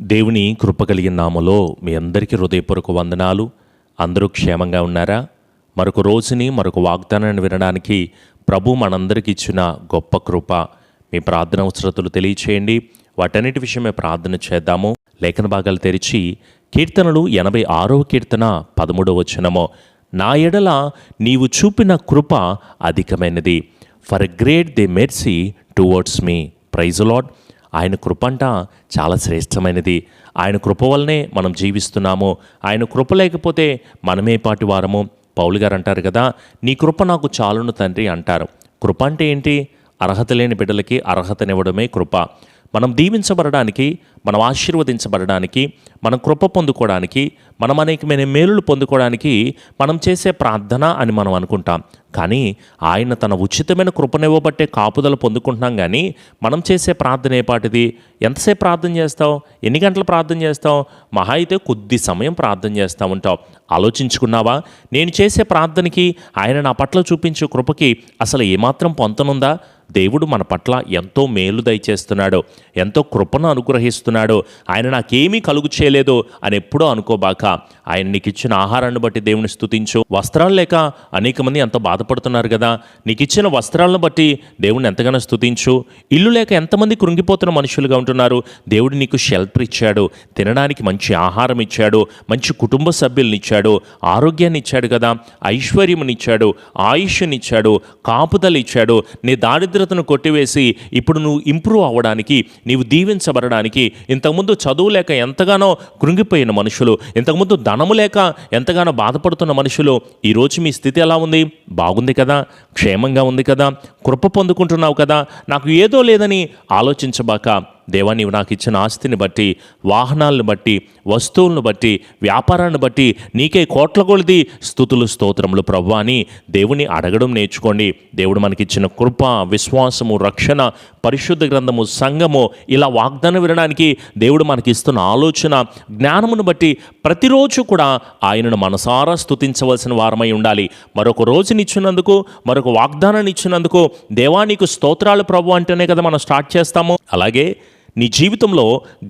దేవుని కృప కలిగిన నామలో మీ అందరికీ హృదయపూర్వక వందనాలు. అందరూ క్షేమంగా ఉన్నారా? మరొక రోజుని మరొక వాగ్దానాన్ని వినడానికి ప్రభు మనందరికి ఇచ్చిన గొప్ప కృప. మీ ప్రార్థన అవసరతలు తెలియచేయండి. వాటన్నిటి విషయమే ప్రార్థన చేద్దాము. లేఖన భాగాలు తెరిచి కీర్తనలు ఎనభై ఆరవ కీర్తన పదమూడవ వచనము. నా ఎడల నీవు చూపిన కృప అధికమైనది. For great the mercy towards me praise lord ఆయన కృప అంట చాలా శ్రేష్టమైనది. ఆయన కృప వల్లనే మనం జీవిస్తున్నాము. ఆయన కృప లేకపోతే మనమే పాటి వారము. పౌలు గారు అంటారు కదా నీ కృప నాకు చాలును తండ్రి అంటారు. కృప అంటే ఏంటి? అర్హత లేని బిడ్డలకి అర్హతనివ్వడమే కృప. మనం దీవించబడడానికి మనం ఆశీర్వదించబడడానికి మనం కృప పొందుకోవడానికి మనం అనేకమైన మేలులు పొందుకోవడానికి మనం చేసే ప్రార్థన అని మనం అనుకుంటాం. కానీ ఆయన తన ఉచితమైన కృపనివ్వబట్టే కాపుదలు పొందుకుంటున్నాం కానీ మనం చేసే ప్రార్థన ఏ పాటిది? ఎంతసేపు ప్రార్థన చేస్తావు? ఎన్ని గంటలు ప్రార్థన చేస్తావు? మహా అయితే కొద్ది సమయం ప్రార్థన చేస్తూ ఉంటావు. ఆలోచించుకున్నావా? నేను చేసే ప్రార్థనకి ఆయన నా పట్ల చూపించే కృపకి అసలు ఏమాత్రం పొంతనుందా? దేవుడు మన పట్ల ఎంతో మేలు దయచేస్తున్నాడో ఎంతో కృపను అనుగ్రహిస్తున్నాడు ఆయన నాకేమీ కలుగు చేయలేదు అని ఎప్పుడూ అనుకోబాక ఆయన నీకు ఇచ్చిన ఆహారాన్ని బట్టి దేవుని స్థుతించు వస్త్రాలు లేక అనేక మంది ఎంతో బాధపడుతున్నారు కదా నీకు ఇచ్చిన వస్త్రాలను బట్టి దేవుని ఎంతగానో స్థుతించు ఇల్లు లేక ఎంతమంది కృంగిపోతున్న మనుషులుగా ఉంటున్నారు దేవుడు నీకు షెల్టర్ ఇచ్చాడు తినడానికి మంచి ఆహారం ఇచ్చాడు మంచి కుటుంబ సభ్యుల్ని ఇచ్చాడు ఆరోగ్యాన్ని ఇచ్చాడు కదా ఐశ్వర్యమునిచ్చాడు ఆయుష్నిచ్చాడు కాపుదలు ఇచ్చాడు నీ దరిద్రతను కొట్టివేసి ఇప్పుడు నువ్వు ఇంప్రూవ్ అవ్వడానికి నీవు దీవించబడడానికి ఇంతకుముందు చదువు లేక ఎంతగానో కృంగిపోయిన మనుషులు ఇంతకుముందు ధనము లేక ఎంతగానో బాధపడుతున్న మనుషులు ఈరోజు మీ స్థితి ఎలా ఉంది? బాగుంది కదా? క్షేమంగా ఉంది కదా? కృప పొందుకుంటున్నావు కదా? నాకు ఏదో లేదని ఆలోచించబాక దేవా నీవు నాకు ఇచ్చిన ఆస్తిని బట్టి వాహనాలను బట్టి వస్తువులను బట్టి వ్యాపారాన్ని బట్టి నీకే కోట్ల కొలిది స్థుతులు స్తోత్రములు ప్రభు అని దేవుని అడగడం నేర్చుకోండి. దేవుడు మనకిచ్చిన కృప విశ్వాసము రక్షణ పరిశుద్ధ గ్రంథము సంఘము ఇలా వాగ్దానం వినడానికి దేవుడు మనకి ఇస్తున్న ఆలోచన జ్ఞానమును బట్టి ప్రతిరోజు కూడా ఆయనను మనసారా స్తుతించవలసిన వారమై ఉండాలి. మరొక రోజునిచ్చినందుకు మరొక వాగ్దానాన్ని ఇచ్చినందుకు దేవా నీకు స్తోత్రాలు ప్రభు అంటేనే కదా మనం స్టార్ట్ చేస్తాము. అలాగే నీ జీవితంలో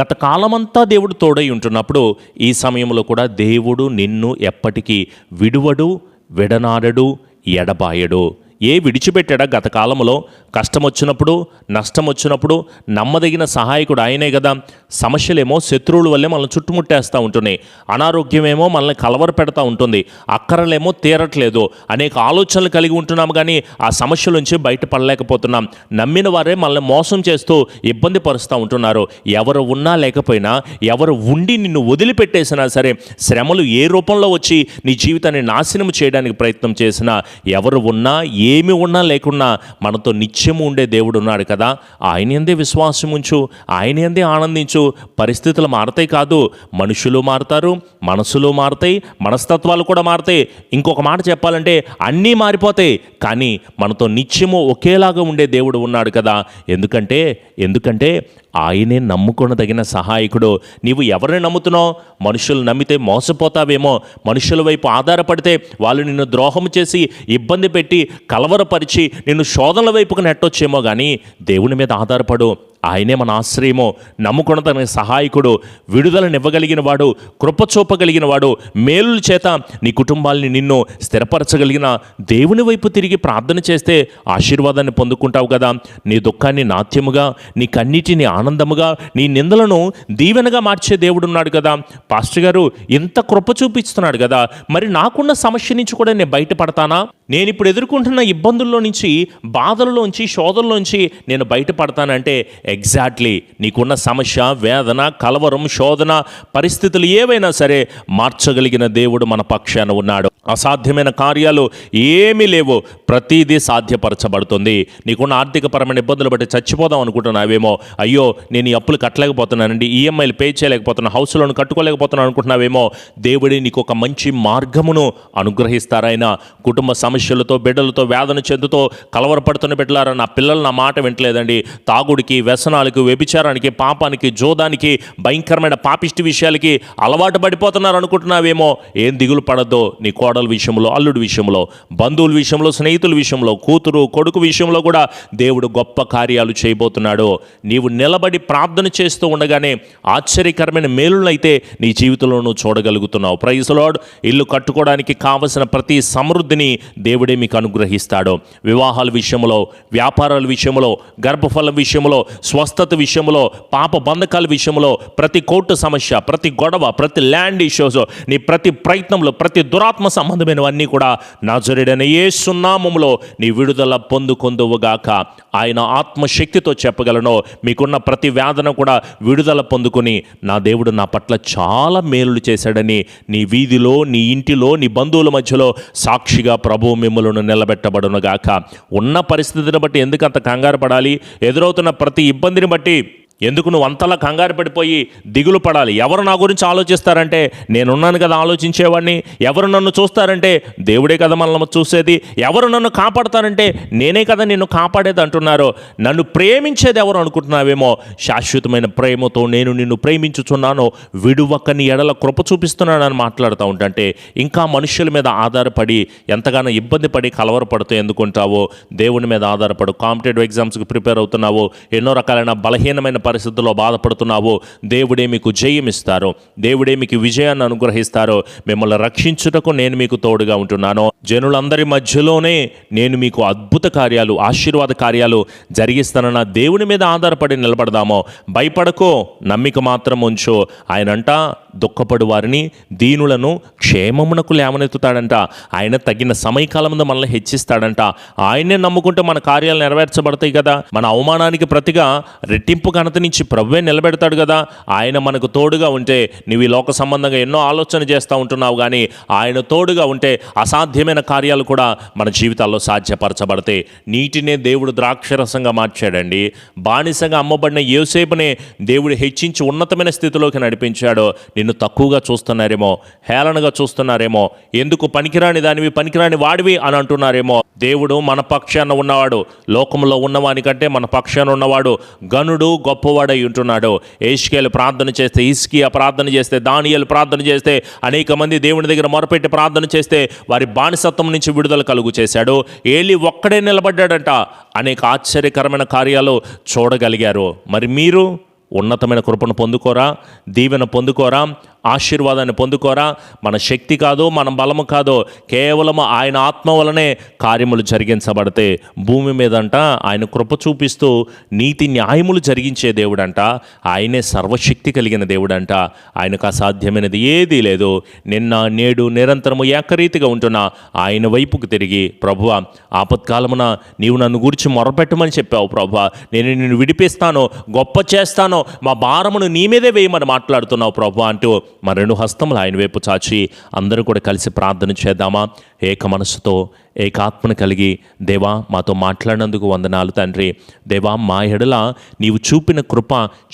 గత కాలమంతా దేవుడు తోడై ఉంటున్నప్పుడు ఈ సమయంలో కూడా దేవుడు నిన్ను ఎప్పటికీ విడువడు విడనాడడు ఎడబాయడు. ఏ విడిచిపెట్టాడా గత కాలంలో కష్టం వచ్చినప్పుడు నష్టం వచ్చినప్పుడు నమ్మదగిన సహాయకుడు ఆయనే కదా సమస్యలేమో శత్రువుల వల్లే మనల్ని చుట్టుముట్టేస్తూ ఉంటున్నాయి అనారోగ్యమేమో మనల్ని కలవర పెడతా ఉంటుంది అక్కరలేమో తీరట్లేదు. అనేక ఆలోచనలు కలిగి ఉంటున్నాం కానీ ఆ సమస్యల నుంచి బయటపడలేకపోతున్నాం. నమ్మిన వారే మనల్ని మోసం చేస్తూ ఇబ్బంది పరుస్తూ ఉంటున్నారు. ఎవరు ఉన్నా లేకపోయినా ఎవరు ఉండి నిన్ను వదిలిపెట్టేసినా సరే శ్రమలు ఏ రూపంలో వచ్చి నీ జీవితాన్ని నాశనం చేయడానికి ప్రయత్నం చేసినా ఎవరు ఉన్నా ఏ ఏమి ఉన్నా లేకున్నా మనతో నిత్యము ఉండే దేవుడు ఉన్నాడు కదా. ఆయన ఎందే విశ్వాసం ఉంచు ఆయన ఎందే ఆనందించు. పరిస్థితులు మారతాయి కాదు. మనుషులు మారుతారు మనసులు మారుతాయి మనస్తత్వాలు కూడా మారుతాయి. ఇంకొక మాట చెప్పాలంటే అన్నీ మారిపోతాయి. కానీ మనతో నిత్యము ఒకేలాగా ఉండే దేవుడు ఉన్నాడు కదా. ఎందుకంటే ఎందుకంటే ఆయనే నమ్ముకొనదగిన సహాయకుడు. నీవు ఎవరిని నమ్ముతున్నావు? మనుషులు నమ్మితే మోసపోతావేమో. మనుషుల వైపు ఆధారపడితే వాళ్ళు నిన్ను ద్రోహం చేసి ఇబ్బంది పెట్టి కలవరపరిచి నిన్ను శోధనల వైపుకు నెట్టొచ్చేమో కానీ దేవుని మీద ఆధారపడు. ఆయనే మన ఆశ్రయమో తన సహాయకుడు విడుదలనివ్వగలిగిన వాడు కృపచూపగలిగిన వాడు మేలుల చేత నీ కుటుంబాల్ని నిన్ను స్థిరపరచగలిగిన దేవుని వైపు తిరిగి ప్రార్థన చేస్తే ఆశీర్వాదాన్ని పొందుకుంటావు కదా. నీ దుఃఖాన్ని నాట్యముగా నీ కన్నీటిని ఆనందముగా నీ నిందలను దీవెనగా మార్చే దేవుడు ఉన్నాడు కదా. పాస్టర్ గారు ఇంత కృప చూపిస్తున్నాడు కదా. మరి నాకున్న సమస్య నుంచి కూడా నేను బయటపడతానా? నేను ఇప్పుడు ఎదుర్కొంటున్న ఇబ్బందుల్లో నుంచి బాధల్లోంచి శోధనలోంచి నేను బయటపడతానంటే ఎగ్జాక్ట్లీ నీకున్న సమస్య వేదన కలవరం శోధన పరిస్థితులు ఏవైనా సరే మార్చగలిగిన దేవుడు మన పక్షాన ఉన్నాడు. అసాధ్యమైన కార్యాలు ఏమీ లేవు. ప్రతిదీ సాధ్యపరచబడుతుంది. నీకున్న ఆర్థికపరమైన ఇబ్బందులు బట్టి చచ్చిపోదాం అనుకుంటున్నావేమో. అయ్యో నేను ఈ అప్పులు కట్టలేకపోతున్నానండి. ఈఎంఐలు పే చేయలేకపోతున్నా. హౌస్ లోన్ కట్టుకోలేకపోతున్నాను అనుకుంటున్నావేమో. దేవుడి నీకు ఒక మంచి మార్గమును అనుగ్రహిస్తారాయన కుటుంబ సమస్యలతో బిడ్డలతో వేదన చెందుతో కలవరపడుతున్న బిడ్డలారా? నా పిల్లలు నా మాట వింటలేదండి. తాగుడికి వ్యస వ్యసనాలకు వ్యభిచారానికి పాపానికి జోదానికి భయంకరమైన పాపిష్టి విషయాలకి అలవాటు పడిపోతున్నారు అనుకుంటున్నావేమో? ఏం దిగులు పడద్దో నీ కోడల విషయంలో అల్లుడి విషయంలో బంధువుల విషయంలో స్నేహితుల విషయంలో కూతురు కొడుకు విషయంలో కూడా దేవుడు గొప్ప కార్యాలు చేయబోతున్నాడు. నీవు నిలబడి ప్రార్థన చేస్తూ ఉండగానే ఆశ్చర్యకరమైన మేలులైతే నీ జీవితంలో నువ్వు చూడగలుగుతున్నావు. ప్రైజ్ లార్డ్ ఇల్లు కట్టుకోవడానికి కావలసిన ప్రతి సమృద్ధిని దేవుడే మీకు అనుగ్రహిస్తాడు. వివాహాల విషయంలో వ్యాపారాల విషయంలో గర్భఫలం విషయంలో స్వస్థత విషయంలో పాప బంధకాల విషయంలో ప్రతి కోర్టు సమస్య ప్రతి గొడవ ప్రతి ల్యాండ్ ఇష్యూస్ నీ ప్రతి ప్రయత్నంలో ప్రతి దురాత్మ సంబంధమైనవన్నీ కూడా నజరుడైన ఏ సున్నామంలో నీ విడుదల పొందుకుందువుగాక. ఆయన ఆత్మశక్తితో చెప్పగలను. మీకున్న ప్రతి వేదన కూడా విడుదల పొందుకుని నా దేవుడు నా పట్ల చాలా మేలులు చేశాడని నీ వీధిలో నీ ఇంటిలో నీ బంధువుల మధ్యలో సాక్షిగా ప్రభు మిమ్మలను నిలబెట్టబడునుగాక. ఉన్న పరిస్థితిని బట్టి ఎందుకు అంత కంగారు పడాలి? ఎదురవుతున్న ప్రతి ఇబ్బందిని బట్టి ఎందుకు నువ్వు అంతలా కంగారు పడిపోయి దిగులు పడాలి? ఎవరు నా గురించి ఆలోచిస్తారంటే నేనున్నాను కదా ఆలోచించేవాడిని ఎవరు నన్ను చూస్తారంటే దేవుడే కదా మనల్ని చూసేది. ఎవరు నన్ను కాపాడతారంటే నేనే కదా నిన్ను కాపాడేది అంటున్నారు. నన్ను ప్రేమించేది ఎవరు అనుకుంటున్నావేమో? శాశ్వతమైన ప్రేమతో నేను నిన్ను ప్రేమించుచున్నాను విడువక్కని ఎడల కృప చూపిస్తున్నానని మాట్లాడుతూ ఉంటే ఇంకా మనుషుల మీద ఆధారపడి ఎంతగానో ఇబ్బంది పడి కలవరపడుతూ ఎందుకుంటావో దేవుని మీద ఆధారపడు. కాంపిటేటివ్ ఎగ్జామ్స్కి ప్రిపేర్ అవుతున్నావో ఎన్నో రకాలైన బలహీనమైన పరిస్థితుల్లో బాధపడుతున్నావు. దేవుడే మీకు జయం ఇస్తారు దేవుడే మీకు విజయాన్ని అనుగ్రహిస్తారో. మిమ్మల్ని రక్షించుటకు నేను మీకు తోడుగా ఉంటున్నాను. జనులందరి మధ్యలోనే నేను మీకు అద్భుత కార్యాలు ఆశీర్వాద కార్యాలు జరిగిస్తానన్న దేవుని మీద ఆధారపడి నిలబడదామో. భయపడకో నమ్మిక మాత్రం ఉంచు. ఆయనంట దుఃఖపడు వారిని దీనులను క్షేమమునకు లేవనెత్తుతాడంట. ఆయన తగిన సమయకాలం ముందు మనల్ని హెచ్చిస్తాడంట. ఆయన్నే నమ్ముకుంటే మన కార్యాలు నెరవేర్చబడతాయి కదా. మన అవమానానికి ప్రతిగా రెట్టింపు ఘనత నుంచి ప్రవ్వే నిలబెడతాడు కదా. ఆయన మనకు తోడుగా ఉంటే నువ్వు ఈ లోక సంబంధంగా ఎన్నో ఆలోచన చేస్తూ ఉంటున్నావు కానీ ఆయన తోడుగా ఉంటే అసాధ్యమైన కార్యాలు కూడా మన జీవితాల్లో సాధ్యపరచబడతాయి. నీటినే దేవుడు ద్రాక్షరసంగా మార్చాడండి. బానిసగా అమ్మబడిన ఏసేపునే దేవుడు హెచ్చించి ఉన్నతమైన స్థితిలోకి నడిపించాడు. నిన్ను తక్కువగా చూస్తున్నారేమో హేళనగా చూస్తున్నారేమో ఎందుకు పనికిరాని దానివి పనికిరాని వాడివి అని అంటున్నారేమో. దేవుడు మన పక్షాన ఉన్నవాడు లోకంలో ఉన్నవానికంటే మన పక్షాన ఉన్నవాడు గనుడు గొప్పవాడై ఉంటున్నాడు. ఏష్కేలు ప్రార్థన చేస్తే ఇస్కియా ప్రార్థన చేస్తే దానియలు ప్రార్థన చేస్తే అనేక మంది దేవుని దగ్గర మొరపెట్టి ప్రార్థన చేస్తే వారి బానిసత్వం నుంచి విడుదల కలుగు చేశాడు. ఏలి ఒక్కడే నిలబడ్డాడంట. అనేక ఆశ్చర్యకరమైన కార్యాలు చూడగలిగారు. మరి మీరు ఉన్నతమైన కృపను పొందుకోరా? దీవెన పొందుకోరా? ఆశీర్వాదాన్ని పొందుకోరా. మన శక్తి కాదో మన బలము కాదో కేవలం ఆయన ఆత్మ వలనే కార్యములు జరిగించబడితే భూమి మీదంట ఆయన కృప చూపిస్తూ నీతి న్యాయములు జరిగించే దేవుడంట. ఆయనే సర్వశక్తి కలిగిన దేవుడంట. ఆయనకు అసాధ్యమైనది ఏదీ లేదు. నిన్న నేడు నిరంతరము ఏకరీతిగా ఉంటున్న ఆయన వైపుకు తిరిగి ప్రభువ ఆపత్కాలమున నీవు నన్ను గురించి మొరపెట్టమని చెప్పావు ప్రభువ నేను నిన్ను విడిపిస్తాను గొప్ప చేస్తాను. మా భారమును నీ మీదే వేయమని మాట్లాడుతున్నావు ప్రభు అంటూ మా రెండు హస్తములు ఆయన వైపు చాచి అందరూ కూడా కలిసి ప్రార్థన చేద్దామా? ఏక మనసుతో ఏకాత్మను కలిగి దేవా మాతో మాట్లాడినందుకు వందనాలు తండ్రి. దేవా మా ఎడల నీవు చూపిన కృప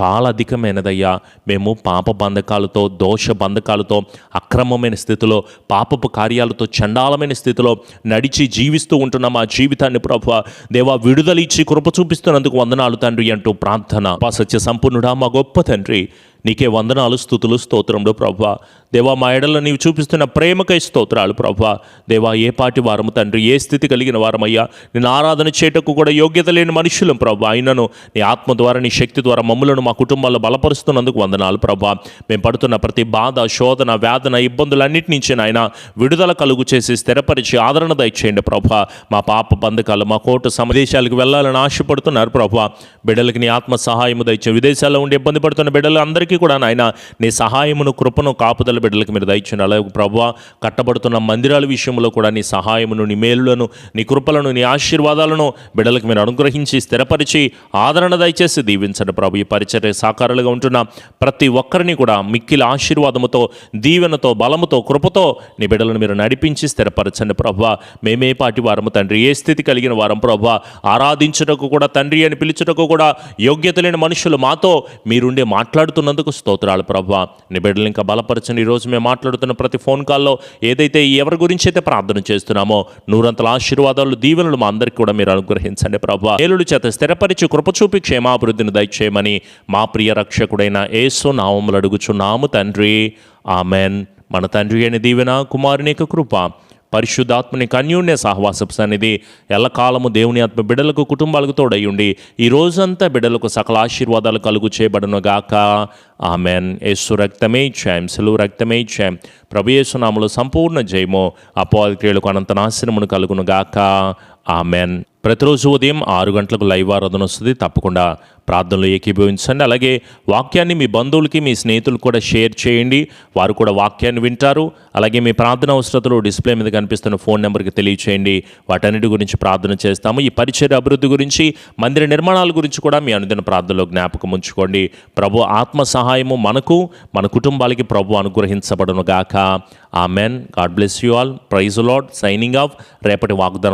చాలా అధికమైనదయ్యా. మేము పాప బంధకాలతో దోష బంధకాలతో అక్రమమైన స్థితిలో పాపపు కార్యాలతో చండాలమైన స్థితిలో నడిచి జీవిస్తూ ఉంటున్న మా జీవితాన్ని ప్రభు దేవా విడుదల ఇచ్చి కృప చూపిస్తున్నందుకు వందనాలు తండ్రి అంటూ ప్రార్థన. పా సత్య సంపూర్ణుడా మా గొప్ప తండ్రి. నీకే వందనాలు స్థుతులు స్తోత్రములు ప్రభా. దేవా మా ఎడల నీవు చూపిస్తున్న ప్రేమకై స్తోత్రాలు ప్రభా. దేవా ఏ పాటి వారము తండ్రి ఏ స్థితి కలిగిన వారమయ్యా. నేను ఆరాధన చేయటకు కూడా యోగ్యత లేని మనుషులం ప్రభా. అయినను నీ ఆత్మ ద్వారా నీ శక్తి ద్వారా మమ్మలను మా కుటుంబాల్లో బలపరుస్తున్నందుకు వందనాలు ప్రభా. మేము పడుతున్న ప్రతి బాధ శోధన వేదన ఇబ్బందులన్నిటి నుంచి నాయన విడుదల కలుగు చేసి స్థిరపరిచి ఆదరణ దయచేయండి ప్రభా. మా పాప బంధకాలు మా కోర్టు సమదేశాలకు వెళ్ళాలని ఆశపడుతున్నారు ప్రభా. బిడ్డలకి నీ ఆత్మ సహాయము దయచే విదేశాల్లో ఉండి ఇబ్బంది పడుతున్న బిడ్డలు అందరికీ కూడా నాయన నీ సహాయమును కృపను కాపుదల బిడ్డలకు మీరు దయచండి అలాగే ప్రభా కట్టబడుతున్న మందిరాల విషయంలో కూడా నీ సహాయమును నీ మేలులను నీ కృపలను నీ ఆశీర్వాదాలను బిడ్డలకు మీరు అనుగ్రహించి స్థిరపరిచి ఆదరణ దయచేసి దీవించండి ప్రభు. ఈ పరిచర్య సాకారులుగా ఉంటున్న ప్రతి ఒక్కరిని కూడా మిక్కిల ఆశీర్వాదముతో దీవెనతో బలముతో కృపతో నీ బిడ్డలను మీరు నడిపించి స్థిరపరచండి ప్రభు. మేమే పాటి వారము తండ్రి. ఏ స్థితి కలిగిన వారం ప్రభు. ఆరాధించుటకు కూడా తండ్రి అని పిలుచుటకు కూడా యోగ్యత లేని మనుషులు మాతో మీరుండే మాట్లాడుతున్నందుకు చేసినందుకు స్తోత్రాలు ప్రభా. నీ బిడ్డలు ఇంకా బలపరచని ఈరోజు మేము మాట్లాడుతున్న ప్రతి ఫోన్ కాల్లో ఏదైతే ఎవరి గురించి అయితే ప్రార్థన చేస్తున్నామో నూరంతల ఆశీర్వాదాలు దీవెనలు మా అందరికీ కూడా మీరు అనుగ్రహించండి ప్రభావ ఏలుడు చేత స్థిరపరిచి కృపచూపి క్షేమాభివృద్ధిని దయచేయమని మా ప్రియ రక్షకుడైన ఏసు నామములు అడుగుచున్నాము తండ్రి. ఆమెన్. మన తండ్రి అయిన దీవెన కుమారుని యొక్క కృప పరిశుద్ధాత్మని కన్యూన్య సహవాస సన్నిధి. ఎల్లకాలము దేవుని ఆత్మ బిడ్డలకు కుటుంబాలకు తోడయ్యుండి ఈ రోజంతా బిడలకు సకల ఆశీర్వాదాలు కలుగు చేయబడనుగాక ఆమెన్. యేసు రక్తమే ఇచ్చాం సెలువు రక్తమే ఇచ్చాం. ప్రభు యేసునాములు సంపూర్ణ జయము అపోవాది క్రియలకు అనంత నాశనమును కలుగును గాక. ఆమెన్. ప్రతిరోజు ఉదయం ఆరు గంటలకు లైవ్ ఆరాధన వస్తుంది. తప్పకుండా ప్రార్థనలు ఏకీభవించండి. అలాగే వాక్యాన్ని మీ బంధువులకి మీ స్నేహితులకు కూడా షేర్ చేయండి. వారు కూడా వాక్యాన్ని వింటారు. అలాగే మీ ప్రార్థన అవసరతలు డిస్ప్లే మీద కనిపిస్తున్న ఫోన్ నెంబర్కి తెలియచేయండి. వాటన్నిటి గురించి ప్రార్థన చేస్తాము. ఈ పరిచయ అభివృద్ధి గురించి మందిర నిర్మాణాల గురించి కూడా మీ అనుదిన ప్రార్థనలో జ్ఞాపకం ఉంచుకోండి. ప్రభు ఆత్మ సహాయము మనకు మన కుటుంబాలకి ప్రభు అనుగ్రహించబడును గాక amen God bless you all. Praise lord signing off. రేపటి వాగ్దానం